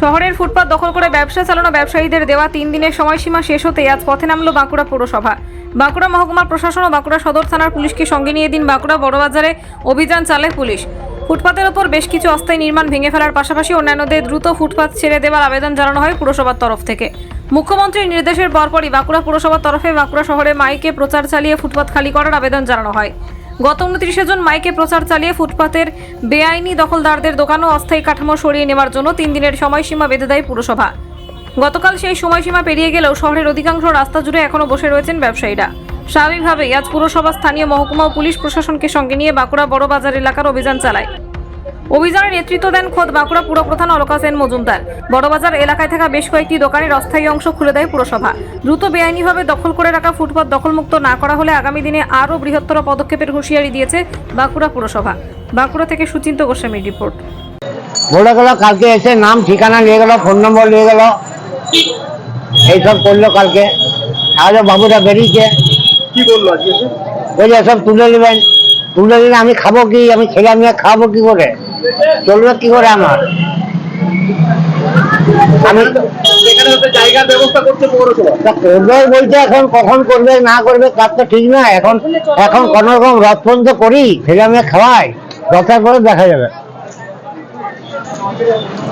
শহরের ফুটপাত দখল করে ব্যবসা চালানো ব্যবসায়ীদের দেওয়া তিন দিনের সময়সীমা শেষ হতে আজ পথে নামলো বাঁকুড়া পৌরসভা। বাঁকুড়া মহকুমার প্রশাসন ও বাঁকুড়া সদর থানার পুলিশকে সঙ্গে নিয়ে দিন বাঁকুড়া বড়বাজারে অভিযান চালায় পুলিশ। ফুটপাতের ওপর বেশ কিছু অস্থায়ী নির্মাণ ভেঙে ফেলার পাশাপাশি অন্যান্যদের দ্রুত ফুটপাত ছেড়ে দেওয়ার আবেদন জানানো হয় পুরসভার তরফ থেকে। মুখ্যমন্ত্রীর নির্দেশের পরপরই বাঁকুড়া পুরসভার তরফে বাঁকুড়া শহরে মাইকে প্রচার চালিয়ে ফুটপাত খালি করার আবেদন জানানো হয়। গত উনত্রিশে জুন মাইকে প্রচার চালিয়ে ফুটপাতের বেআইনি দখলদারদের দোকান ও অস্থায়ী কাঠামো সরিয়ে নেওয়ার জন্য তিন দিনের সময়সীমা বেঁধে দেয় পুরসভা। গতকাল সেই সময়সীমা পেরিয়ে গেলেও শহরের অধিকাংশ রাস্তা জুড়ে এখনও বসে রয়েছেন ব্যবসায়ীরা। স্বাভাবিকভাবেই আজ পুরসভা স্থানীয় মহকুমা ও পুলিশ প্রশাসনকে সঙ্গে নিয়ে বাঁকুড়া বড়বাজার এলাকার অভিযান চালায়। অভিযানের নেতৃত্ব দেন খোদ বাঁকুড়া পুরপ্রধান অলকা সেন মজুমদার। বড়বাজার এলাকায় থাকা বেশ কয়েকটি দোকানের অস্থায়ী অংশ খুলে দেয় পুরসভা। দ্রুত বেআইনিভাবে দখল করে রাখা ফুটপাত দখলমুক্ত না করা হলে আগামী দিনে আরও বৃহত্তর পদক্ষেপের হুঁশিয়ারি দিয়েছে বাঁকুড়া পুরসভা। বাঁকুড়া থেকে সুচিন্ত গোস্বামীর রিপোর্ট। বলে গেল কালকে এসে নাম ঠিকানা নিয়ে গেল ফোন নম্বর নিয়ে গেল। এইসব করল কালকে। আজও বাবুরা বেরিয়েছে। কি বলল আজকে? বলছে সব তুলে নেবেন। তুলে নিলে আমি খাব কি? আমি ছেলে মেয়ে খাব কি করে? চলবে কি করে আমার? আমি এখানে জায়গার ব্যবস্থা করছে করবে বলছে এখন কখন করবে না করবে তার তো ঠিক না এখন এখন কোন রকম করি ছেলে মেয়ে খাওয়াই করে দেখা যাবে।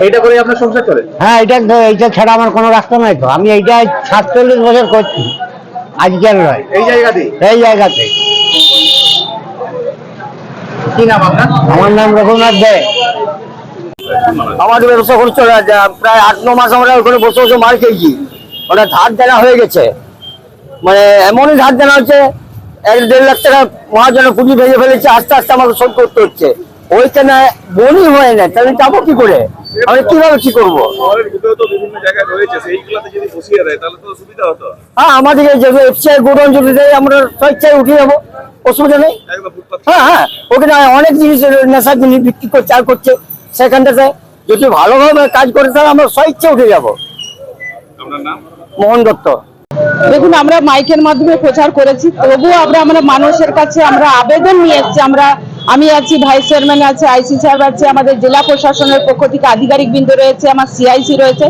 এইটা করে আপনার সংসার চলে? হ্যাঁ এটা এইটা ছাড়া আমার কোনো রাস্তা নাই তো। আমি এইটা সাতচল্লিশ বছর করছি। আজকের নয়। এই জায়গাতে এই জায়গাতে কি নাম আপনার? আমার নাম রঘুনাথ দে। আমাদের ব্যবসা করে চলে প্রায় আট ন মাস আমরা ওখানে বসে বসে মার খেয়েছি। ওটা ধার দেনা হয়ে গেছে। মানে এমনই ধার দেনা হচ্ছে এক দেড় লাখ টাকা মহাজনের পুঁজি ভেঙে ফেলেছে আস্তে আস্তে আমাকে শোধ করতে হচ্ছে। ওইখানে বনি হয় না তাহলে যাব কি করে? আমি কীভাবে কি করব? শহরের ভিতরে তো বিভিন্ন জায়গায় রয়েছে সেইগুলোতে যদি বসিয়ে দেয় তাহলে তো সুবিধা হতো। হ্যাঁ আমাদেরকে যে এফসিআই গোডাউন যদি দেয় আমরা স্বেচ্ছায় উঠে যাব অসুবিধা নেই? হ্যাঁ হ্যাঁ। ওখানে অনেক জিনিস নেশা জিনিস বিক্রি করছে আর করছে। সেখানটাতে যদি ভালোভাবে কাজ করে তাহলে আমরা স্বইচ্ছে উঠে যাব। মোহন দত্ত। দেখুন আমরা মাইকের মাধ্যমে প্রচার করেছি। তবুও আমরা আমরা মানুষের কাছে আমরা আবেদন নিয়ে এসেছি। আমরা আমি আছি ভাইস চেয়ারম্যান আছে আইসি সাহেব আছে, আমাদের জেলা প্রশাসনের পক্ষ থেকে আধিকারিক বৃন্দ রয়েছে, আমার সিআইসি রয়েছে।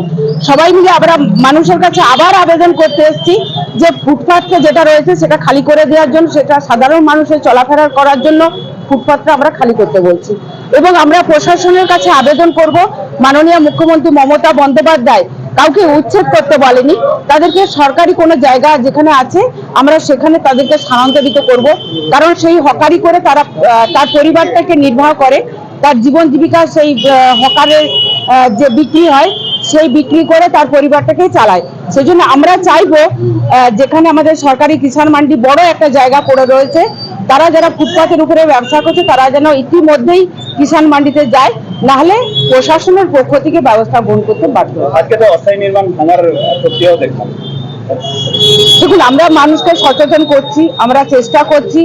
সবাই মিলে আমরা মানুষের কাছে আবার আবেদন করতে এসেছি যে ফুটপাথটা যেটা রয়েছে সেটা খালি করে দেওয়ার জন্য, সেটা সাধারণ মানুষের চলাফেরা করার জন্য ফুটপাথটা আমরা খালি করতে বলছি। এবং আমরা প্রশাসনের কাছে আবেদন করব। মাননীয় মুখ্যমন্ত্রী মমতা বন্দ্যোপাধ্যায় কাউকে উচ্ছেদ করতে বলেনি। তাদেরকে সরকারি কোনো জায়গা যেখানে আছে, আমরা সেখানে তাদেরকে স্থানান্তরিত করব। কারণ সেই হকারি করে তারা তার পরিবারটাকে নির্বাহ করে। তার জীবন জীবিকা সেই হকারের যে বিক্রি হয়, সেই বিক্রি করে তার পরিবারটাকে চালায়। সেই জন্য আমরা চাইব যেখানে আমাদের সরকারি কিষাণ মান্ডি বড় একটা জায়গা পড়ে রয়েছে, তারা যারা ফুটপাতের উপরে ব্যবসা করছে, তারা যেন ইতিমধ্যেই কিষাণ মান্ডিতে যায়। নাহলে প্রশাসনের পক্ষ থেকে ব্যবস্থা গ্রহণ করতে বাধ্য। আজকে তো অস্থায়ী নির্মাণ ভাঙার প্রক্রিয়াও দেখলাম। দেখুন আমরা মানুষকে সচেতন করছি আমরা চেষ্টা করছি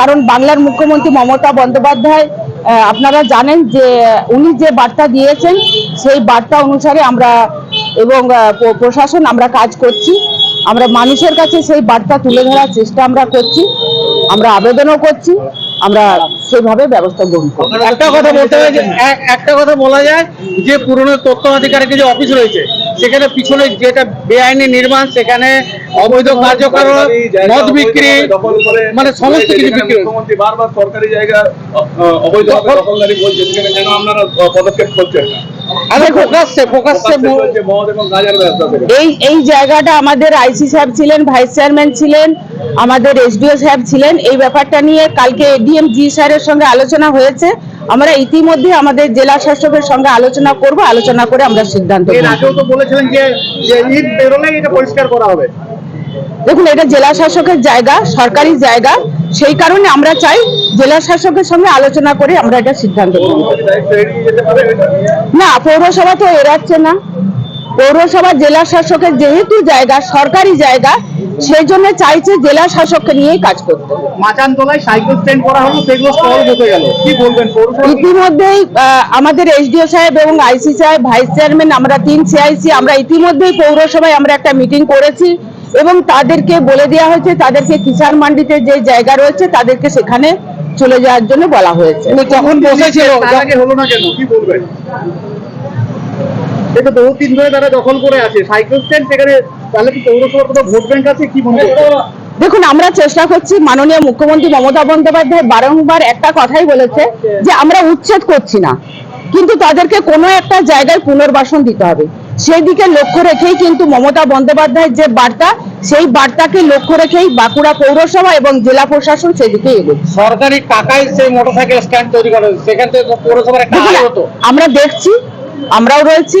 কারণ বাংলার মুখ্যমন্ত্রী মমতা বন্দ্যোপাধ্যায় আপনারা জানেন যে উনি যে বার্তা দিয়েছেন সেই বার্তা অনুসারে আমরা এবং প্রশাসন আমরা কাজ করছি। আমরা মানুষের কাছে সেই বার্তা তুলে ধরার চেষ্টা আমরা করছি আমরা আবেদনও করছি। আমরা সেভাবে ব্যবস্থা গ্রহণ করব। একটা কথা বলতে হয় যে একটা কথা বলা যায় যে পুরনো তথ্য অধিকারের যে অফিস রয়েছে সেখানে পিছনে যেটা বেআইনি নির্মাণ সেখানে অবৈধ কার্যকলাপ মদ বিক্রি মানে সমস্ত কিছু বিক্রি মুখ্যমন্ত্রী বারবার সরকারি জায়গা দখল- দখলদারি বলছে সেখানে কেন আপনারা পদক্ষেপ করছেন না? এই এই জায়গাটা আমাদের আইসি সাহেব ছিলেন ভাইস চেয়ারম্যান ছিলেন আমাদের এসডিও সাহেব ছিলেন। এই ব্যাপারটা নিয়ে কালকে এডিএম জি স্যারের সঙ্গে আলোচনা হয়েছে। আমরা ইতিমধ্যে আমাদের জেলা শাসকের সঙ্গে আলোচনা করব আলোচনা করে আমরা সিদ্ধান্ত নেব। আগেও তো বলেছিলেন যে যে ঈদ এটা পরিষ্কার করা হবে। দেখুন এটা জেলা শাসকের জায়গা সরকারি জায়গা। সেই কারণে আমরা চাই জেলা শাসকের সঙ্গে আলোচনা করে আমরা এটা সিদ্ধান্ত নেব। না পৌরসভা তো এড়াচ্ছে না। পৌরসভা জেলা শাসকের যেহেতু জায়গা সরকারি জায়গা সেই জন্য চাইছে জেলা শাসককে নিয়েই কাজ করতে। মাচান সাইকেল স্ট্যান্ড করা হলো সেগুলো স্টল বসে গেল। কি বলবেন ইতিমধ্যেই আমাদের এসডিও সাহেব এবং আইসি সাহেব ভাইস চেয়ারম্যান আমরা তিন সিআইসি আমরা ইতিমধ্যেই পৌরসভায় আমরা একটা মিটিং করেছি এবং তাদেরকে বলে দেওয়া হয়েছে তাদেরকে কিষাণ মান্ডিতে যে জায়গা রয়েছে তাদেরকে সেখানে চলে যাওয়ার জন্য বলা হয়েছে। কখন বসেছিল? হলো না কেন? কি বলবেন? এটা বহুদিন ধরে তারা দখল করে আছে। সাইকেল স্ট্যান্ড সেখানে তাহলে কি পৌরসভার কোথাও ভোট ব্যাংক আছে কি মনে দেখুন আমরা চেষ্টা করছি মাননীয় মুখ্যমন্ত্রী মমতা বন্দ্যোপাধ্যায় বারংবার একটা কথাই বলেছে যে আমরা উচ্ছেদ করছি না। কিন্তু তাদেরকে কোনো একটা জায়গায় পুনর্বাসন দিতে হবে। সেই দিকে লক্ষ্য রেখেই কিন্তু মমতা বন্দ্যোপাধ্যায়ের যে বার্তা সেই বার্তাকে লক্ষ্য রেখেই বাঁকুড়া পৌরসভা এবং জেলা প্রশাসন সেদিকে এগোচ্ছে। সরকারি টাকায় সেই মোটরসাইকেল স্ট্যান্ড তৈরি করা হয়েছে। সেখান থেকে পৌরসভার একটা হতো আমরা দেখছি আমরাও রয়েছি